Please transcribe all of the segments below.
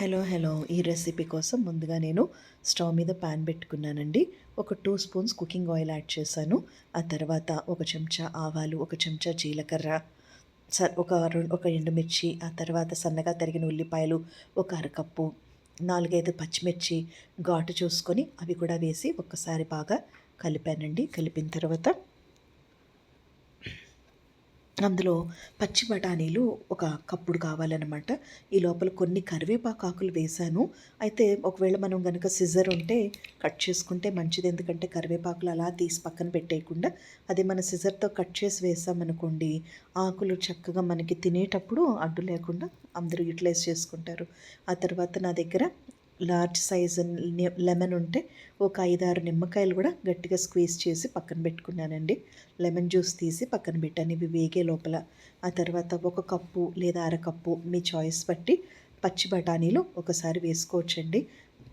Hello hello. ఈ recipe కోసం ముందుగా నేను స్టవ్ మీద ప్యాన్ పెట్టుకున్నానండి. ఒక two spoons cooking oil add చేశాను. ఆ తర్వాత ఒక చెంచా ఆవాలు ఒక చెంచా జీలకర్ర స ఒక రెండు ఒక ఎండుమిర్చి ఆ తర్వాత సన్నగా తరిగిన ఉల్లిపాయలు ఒక అరకప్పు నాలుగైదు పచ్చిమిర్చి ఘాటు చూసుకొని అవి కూడా వేసి ఒక్కసారి బాగా కలిపానండి. కలిపిన తర్వాత అందులో పచ్చి బఠానీలు ఒక కప్పుడు కావాలన్నమాట. ఈ లోపల కొన్ని కరివేపాకు ఆకులు వేశాను. అయితే ఒకవేళ మనం కనుక సిజర్ ఉంటే కట్ చేసుకుంటే మంచిది. ఎందుకంటే కరివేపాకులు అలా తీసి పక్కన పెట్టేయకుండా అదే మన సిజర్తో కట్ చేసి వేసామనుకోండి ఆకులు చక్కగా మనకి తినేటప్పుడు అడ్డు లేకుండా అందరూ యూటిలైజ్ చేసుకుంటారు. ఆ తర్వాత నా దగ్గర లార్జ్ సైజ్ లెమన్ ఉంటే ఒక ఐదారు నిమ్మకాయలు కూడా గట్టిగా స్క్వీజ్ చేసి పక్కన పెట్టుకున్నానండి. లెమన్ జ్యూస్ తీసి పక్కన పెట్టాను. ఇవి వేగే లోపల. ఆ తర్వాత ఒక కప్పు లేదా అరకప్పు మీ చాయిస్ బట్టి పచ్చి బఠానీలు ఒకసారి వేసుకోవచ్చండి.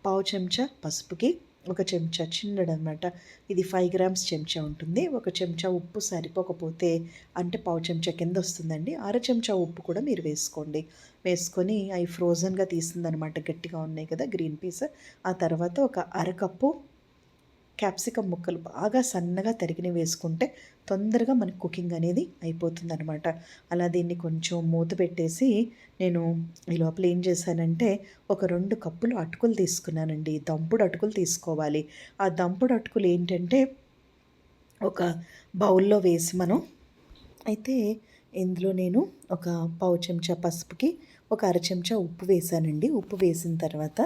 పావు చెంచా పసుపుకి ఒక చెంచా చిన్నడనమాట ఇది ఫైవ్ గ్రామ్స్ చెంచా ఉంటుంది. ఒక చెంచా ఉప్పు సరిపోకపోతే అంటే పావు చెంచా కింద వస్తుందండి. అర చెంచా ఉప్పు కూడా మీరు వేసుకోండి. వేసుకొని అవి ఫ్రోజన్గా తీసిందనమాట గట్టిగా ఉన్నాయి కదా గ్రీన్ పీస్ ఆ తర్వాత ఒక అరకప్పు క్యాప్సికమ్ ముక్కలు బాగా సన్నగా తరిగిన వేసుకుంటే తొందరగా మనకు కుకింగ్ అనేది అయిపోతుందనమాట అలా దీన్ని కొంచెం మూత పెట్టేసి నేను ఈ లోపల ఏం చేశానంటే ఒక రెండు కప్పులు అటుకులు తీసుకున్నానండి. దంపుడు అటుకులు తీసుకోవాలి. ఆ దంపుడు అటుకులు ఏంటంటే ఒక బౌల్లో వేసి మనం అయితే ఇందులో నేను ఒక పావు చెంచా పసుపుకి ఒక అర చెంచా ఉప్పు వేసానండి. ఉప్పు వేసిన తర్వాత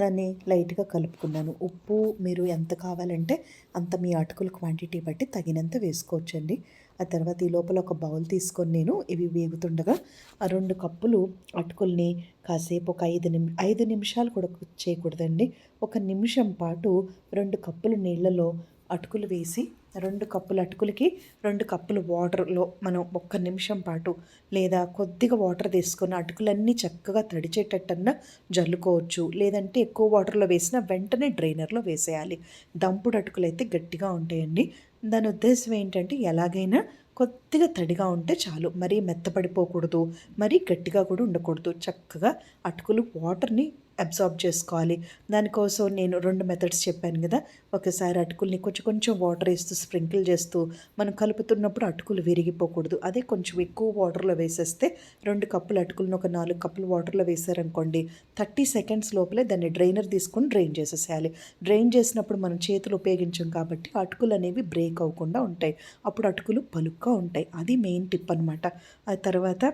దాన్ని లైట్గా కలుపుకున్నాను. ఉప్పు మీరు ఎంత కావాలంటే అంత మీ అటుకుల క్వాంటిటీ బట్టి తగినంత వేసుకోవచ్చండి. ఆ తర్వాత ఈ లోపల ఒక బౌల్ తీసుకొని నేను ఇవి వేగుతుండగా ఆ రెండు కప్పులు అటుకుల్ని కాసేపు ఒక ఐదు నిమి ఐదు నిమిషాలు కూడా చేయకూడదండి. ఒక నిమిషం పాటు రెండు కప్పులు నీళ్ళలో అటుకులు వేసి రెండు కప్పులు అటుకులకి రెండు కప్పులు వాటర్లో మనం ఒక్క నిమిషం పాటు లేదా కొద్దిగా వాటర్ తీసుకొని అటుకులన్నీ చక్కగా తడిచేటట్టన్నా జల్లుకోవచ్చు. లేదంటే ఎక్కువ వాటర్లో వేసిన వెంటనే డ్రైనర్లో వేసేయాలి. దంపుడు అటుకులు అయితే గట్టిగా ఉంటాయండి. దాని ఉద్దేశం ఏంటంటే ఎలాగైనా కొద్దిగా తడిగా ఉంటే చాలు. మరీ మెత్తపడిపోకూడదు. మరీ గట్టిగా కూడా ఉండకూడదు. చక్కగా అటుకులు వాటర్ని అబ్జార్బ్ చేసుకోవాలి. దానికోసం నేను రెండు మెథడ్స్ చెప్పాను కదా. ఒకసారి అటుకుల్ని కొంచెం కొంచెం వాటర్ వేస్తూ స్ప్రింకిల్ చేస్తూ మనం కలుపుతున్నప్పుడు అటుకులు విరిగిపోకూడదు. అదే కొంచెం ఎక్కువ వాటర్లో వేసేస్తే రెండు కప్పులు అటుకులను ఒక నాలుగు కప్పులు వాటర్లో వేసారనుకోండి థర్టీ సెకండ్స్ లోపలే దాన్ని డ్రైనర్ తీసుకొని డ్రైన్ చేసేసేయాలి. డ్రైన్ చేసినప్పుడు మనం చేతులు ఉపయోగించాం కాబట్టి అటుకులు అనేవి బ్రేక్ అవ్వకుండా ఉంటాయి. అప్పుడు అటుకులు పలుగ్గా ఉంటాయి. అది మెయిన్ టిప్ అనమాట ఆ తర్వాత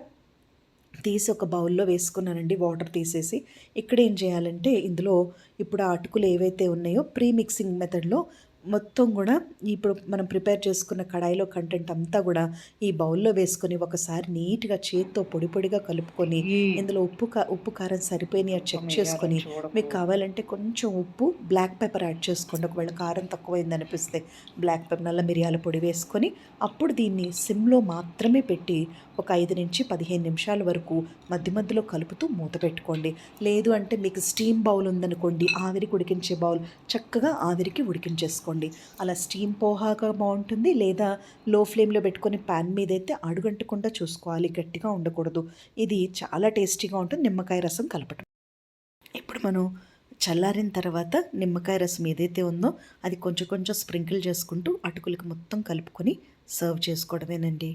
తీసి ఒక బౌల్లో వేసుకున్నానండి వాటర్ తీసేసి. ఇక్కడ ఏం చేయాలంటే ఇందులో ఇప్పుడు ఆ అటుకులు ఏవైతే ఉన్నాయో ప్రీ మిక్సింగ్ మెథడ్లో మొత్తం కూడా ఇప్పుడు మనం ప్రిపేర్ చేసుకున్న కడాయిలో కంటెంట్ అంతా కూడా ఈ బౌల్లో వేసుకొని ఒకసారి నీట్గా చేత్తో పొడి పొడిగా కలుపుకొని ఇందులో ఉప్పు ఉప్పు కారం సరిపోయినాయి చెక్ చేసుకొని మీకు కావాలంటే కొంచెం ఉప్పు బ్లాక్ పెప్పర్ యాడ్ చేసుకోండి. ఒకవేళ కారం తక్కువైంది అనిపిస్తే బ్లాక్ పెప్పర్ నల్ల మిరియాల పొడి వేసుకొని అప్పుడు దీన్ని సిమ్లో మాత్రమే పెట్టి ఒక ఐదు నుంచి పదిహేను నిమిషాల వరకు మధ్య మధ్యలో కలుపుతూ మూత పెట్టుకోండి. లేదు అంటే మీకు స్టీమ్ బౌల్ ఉందనుకోండి ఆవిరికి ఉడికించే బౌల్ చక్కగా ఆవిరికి ఉడికించేసుకోండి. చేసుకోండి అలా స్టీమ్ పోహాగా బాగుంటుంది లేదా లో ఫ్లేమ్లో పెట్టుకొని ప్యాన్ మీద అయితే అడుగంటకుండా చూసుకోవాలి. గట్టిగా ఉండకూడదు. ఇది చాలా టేస్టీగా ఉంటుంది. నిమ్మకాయ రసం కలపటం. ఇప్పుడు మనం చల్లారిన తర్వాత నిమ్మకాయ రసం ఏదైతే ఉందో అది కొంచెం కొంచెం స్ప్రింకిల్ చేసుకుంటూ అటుకులకు మొత్తం కలుపుకొని సర్వ్ చేసుకోవడమేనండి.